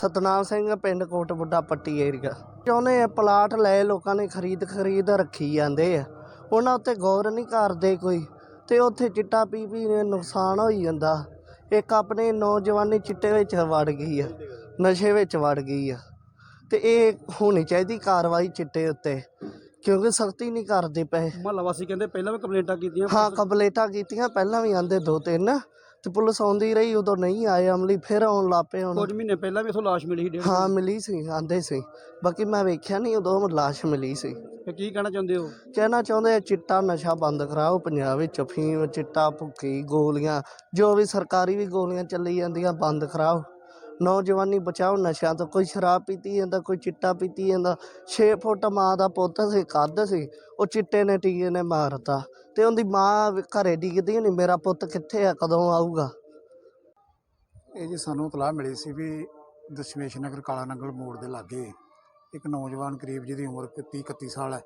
ਸਤਨਾਮ ਸਿੰਘ ਪਿੰਡ ਕੋਟ ਬੁੱਢਾ ਪੱਟੀ ਏਰੀਆ। ਚਾਹੁੰਦੇ ਆ ਪਲਾਟ ਲੈ ਲੋਕਾਂ ਨੇ ਖਰੀਦ ਖਰੀਦ ਰੱਖੀ ਜਾਂਦੇ ਆ। ਉਹਨਾਂ ਉੱਤੇ ਗੌਰ ਨਹੀਂ ਕਰਦੇ ਕੋਈ ਤੇ ਉੱਥੇ ਚਿੱਟਾ ਪੀ ਪੀ ਨੇ ਨੁਕਸਾਨ ਹੋਈ ਜਾਂਦਾ। ਇੱਕ ਆਪਣੇ ਨੌਜਵਾਨੀ ਚਿੱਟੇ ਵਿੱਚ ਵੜ ਗਈ ਆ ਨਸ਼ੇ ਵਿੱਚ ਵੜ ਗਈ ਆ। ਤੇ ਇਹ ਹੋਣੀ ਚਾਹੀਦੀ ਕਾਰਵਾਈ ਚਿੱਟੇ ਉੱਤੇ ਕਿਉਂਕਿ ਸਖਤੀ ਨਹੀਂ ਕਰਦੇ ਪਏ। ਮਹੱਲਾ ਵਾਸੀ ਕਹਿੰਦੇ ਪਹਿਲਾਂ ਵੀ ਕੰਪਲੇਂਟਾਂ ਕੀਤੀਆਂ। ਹਾਂ ਕੰਪਲੇਂਟਾਂ ਕੀਤੀਆਂ ਪਹਿਲਾਂ ਵੀ ਆਂਦੇ ਦੋ ਤਿੰਨ। ਤੇ ਪੁਲਿਸ ਆਉਂਦੀ ਰਹੀ ਉਦੋਂ ਨਹੀਂ ਆਏ ਅਮਲੀ ਫਿਰ ਆਉਣ ਲੱਪੇ ਹੁਣ। ਕੁਝ ਮਹੀਨੇ ਪਹਿਲਾਂ ਵੀ ਇਥੋਂ ਲਾਸ਼ ਮਿਲੀ ਸੀ ਡੇਢ ਹਾਂ ਮਿਲੀ ਸੀ ਆਂਦੇ ਸੀ। ਬਾਕੀ ਮੈਂ ਵੇਖਿਆ ਨਹੀਂ ਉਦੋਂ ਲਾਸ਼ ਮਿਲੀ ਸੀ। ਤੇ ਕੀ ਕਹਿਣਾ ਚਾਹੁੰਦੇ ਹੋ? ਕਹਿਣਾ ਚਾਹੁੰਦੇ ਆ ਚਿੱਟਾ ਨਸ਼ਾ ਬੰਦ ਕਰਾਓ ਪੰਜਾਬ ਵਿੱਚ ਅਫੀਮ ਚਿੱਟਾ ਭੁੱਕੀ ਗੋਲੀਆਂ ਜੋ ਵੀ ਸਰਕਾਰੀ ਵੀ ਗੋਲੀਆਂ ਚੱਲੀ ਜਾਂਦੀਆਂ ਬੰਦ ਕਰਾਓ। ਨੌਜਵਾਨੀ ਬਚਾਓ ਨਸ਼ਿਆਂ ਤੋਂ, ਕੋਈ ਸ਼ਰਾਬ ਪੀਤੀ ਜਾਂਦਾ, ਕੋਈ ਚਿੱਟਾ ਪੀਤੀ ਜਾਂਦਾ। 6 ਫੁੱਟ ਮਾਂ ਦਾ ਪੁੱਤ ਸੀ, ਕੱਦ ਸੀ, ਉਹ ਚਿੱਟੇ ਨੇ ਟੀਕੇ ਨੇ ਮਾਰਤਾ। ਤੇ ਉਹਦੀ ਮਾਂ ਵੀ ਘਰੇ ਡਿੱਗਦੀ ਨਹੀਂ ਮੇਰਾ ਪੁੱਤ ਕਿੱਥੇ ਆ, ਕਦੋਂ ਆਊਗਾ? ਇਹ ਜੀ ਸਾਨੂੰ ਇਤਲਾਹ ਮਿਲੀ ਸੀ ਵੀ ਦਸ਼ਮੇਸ਼ ਨਗਰ, ਕਾਲਾ ਨੰਗਲ ਮੋੜ ਦੇ ਲਾਗੇ ਇੱਕ ਨੌਜਵਾਨ ਕਰੀਬ ਜਿਹਦੀ ਉਮਰ 30 31 ਸਾਲ ਹੈ,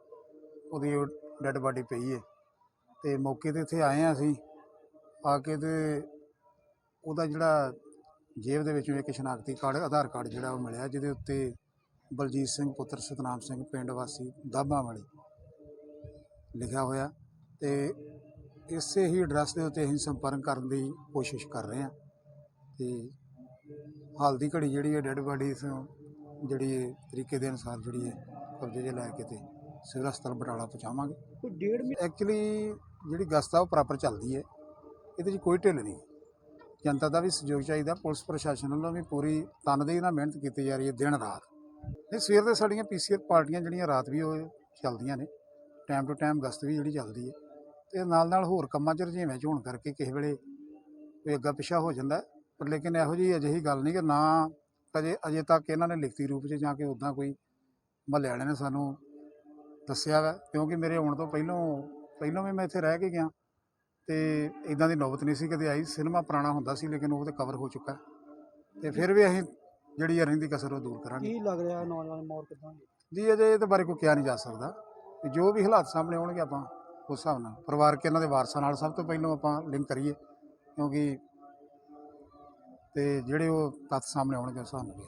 ਉਹਦੀ ਡੈੱਡ ਬਾਡੀ ਪਈ ਹੈ। ਤੇ ਮੌਕੇ ਤੇ ਇੱਥੇ ਆਏ ਆ ਅਸੀਂ, ਆ ਕੇ ਤੇ ਉਹਦਾ ਜਿਹੜਾ ਜੇਬ ਦੇ ਵਿੱਚੋਂ ਇੱਕ ਸ਼ਨਾਖਤੀ ਕਾਰਡ ਆਧਾਰ ਕਾਰਡ ਜਿਹੜਾ ਉਹ ਮਿਲਿਆ ਜਿਹਦੇ ਉੱਤੇ ਬਲਜੀਤ ਸਿੰਘ ਪੁੱਤਰ ਸਤਨਾਮ ਸਿੰਘ ਪਿੰਡ ਵਾਸੀ ਦਾਬਾ ਵਾਲੀ ਲਿਖਿਆ ਹੋਇਆ ਤੇ ਇਸੇ ਹੀ ਐਡਰੈਸ ਦੇ ਉੱਤੇ ਅਸੀਂ ਸੰਪਰਕ ਕਰਨ ਦੀ ਕੋਸ਼ਿਸ਼ ਕਰ ਰਹੇ ਹਾਂ। ਤੇ ਹਾਲ ਦੀ ਘੜੀ ਜਿਹੜੀ ਹੈ ਡੈੱਡ ਬਾਡੀ ਤੋਂ ਜਿਹੜੀ ਤਰੀਕੇ ਦੇ ਅਨੁਸਾਰ ਜਿਹੜੀ ਹੈ ਕਬਜ਼ੇ 'ਚ ਲੈ ਕੇ ਤੇ ਸਿਵਲ ਹਸਪਤਾਲ ਬਟਾਲਾ ਪਹੁੰਚਾਵਾਂਗੇ। ਕੋਈ ਡੇਢ ਮਹੀਨੇ ਐਕਚੁਅਲੀ ਜਿਹੜੀ ਗਸਤ ਉਹ ਪ੍ਰੋਪਰ ਚੱਲਦੀ ਹੈ ਇਹਦੇ 'ਚ ਕੋਈ ਢਿੱਲ ਨਹੀਂ। ਜਨਤਾ ਦਾ ਵੀ ਸਹਿਯੋਗ ਚਾਹੀਦਾ, ਪੁਲਿਸ ਪ੍ਰਸ਼ਾਸਨ ਵੱਲੋਂ ਵੀ ਪੂਰੀ ਤਨਦੇਹੀ ਨਾਲ ਮਿਹਨਤ ਕੀਤੀ ਜਾ ਰਹੀ ਹੈ ਦਿਨ ਰਾਤ। ਇਹ ਸਵੇਰ ਦੇ ਸਾਡੀਆਂ ਪੀਸੀਆਰ ਪਾਰਟੀਆਂ ਜਿਹੜੀਆਂ ਰਾਤ ਵੀ ਉਹ ਚੱਲਦੀਆਂ ਨੇ ਟਾਈਮ ਟੂ ਟਾਈਮ ਗਸਤ ਵੀ ਜਿਹੜੀ ਚੱਲਦੀ ਹੈ, ਤੇ ਨਾਲ ਨਾਲ ਹੋਰ ਕੰਮਾਂ 'ਚ ਰੁਝੇਵੇਂ 'ਚ ਹੋਣ ਕਰਕੇ ਕਿਸੇ ਵੇਲੇ ਕੋਈ ਅੱਗਾ ਪਿਛਾ ਹੋ ਜਾਂਦਾ ਪਰ ਲੇਕਿਨ ਇਹੋ ਜਿਹੀ ਅਜਿਹੀ ਗੱਲ ਨਹੀਂ ਕਿ ਨਾ ਅਜੇ ਅਜੇ ਤੱਕ ਇਹਨਾਂ ਨੇ ਲਿਖਤੀ ਰੂਪ 'ਚ ਜਾਂ ਕਿ ਉਦਾਂ ਕੋਈ ਮਹੱਲੇ ਵਾਲਿਆਂ ਨੇ ਸਾਨੂੰ ਦੱਸਿਆ ਵਾ, ਕਿਉਂਕਿ ਮੇਰੇ ਆਉਣ ਤੋਂ ਪਹਿਲਾਂ ਪਹਿਲਾਂ ਵੀ ਮੈਂ ਇੱਥੇ ਰਹਿ ਕੇ ਗਿਆ। ਤੇ ਇਦਾਂ ਦੀ ਨੌਬਤ ਨਹੀਂ ਸੀ ਕਦੇ ਆਈ। ਸਿਨੇਮਾ ਪੁਰਾਣਾ ਹੁੰਦਾ ਸੀ ਲੇਕਿਨ ਉਹ ਤੇ ਕਵਰ ਹੋ ਚੁੱਕਾ। ਤੇ ਫਿਰ ਵੀ ਅਸੀਂ ਜਿਹੜੀ ਰਹਿੰਦੀ ਕਸਰ ਉਹ ਦੂਰ ਕਰਾਂਗੇ। ਕੀ ਲੱਗ ਰਿਹਾ ਨੌਜਵਾਨ ਮੌਤ ਕਿਦਾਂ? ਜੀ ਅਜੇ ਇਹਦੇ ਬਾਰੇ ਕੋਈ ਕਿਹਾ ਨਹੀਂ ਜਾ ਸਕਦਾ। ਜੋ ਵੀ ਹਾਲਾਤ ਸਾਹਮਣੇ ਆਉਣਗੇ ਆਪਾਂ ਉਸ ਹਿਸਾਬ ਨਾਲ। ਪਰਿਵਾਰਕ ਇਹਨਾਂ ਦੇ ਵਾਰਸਾਂ ਨਾਲ ਸਭ ਤੋਂ ਪਹਿਲਾਂ ਆਪਾਂ ਲਿੰਕ ਕਰੀਏ ਕਿਉਂਕਿ ਤੇ ਜਿਹੜੇ ਉਹ ਤੱਥ ਸਾਹਮਣੇ ਆਉਣਗੇ ਉਸ ਹਿਸਾਬ ਨਾਲ।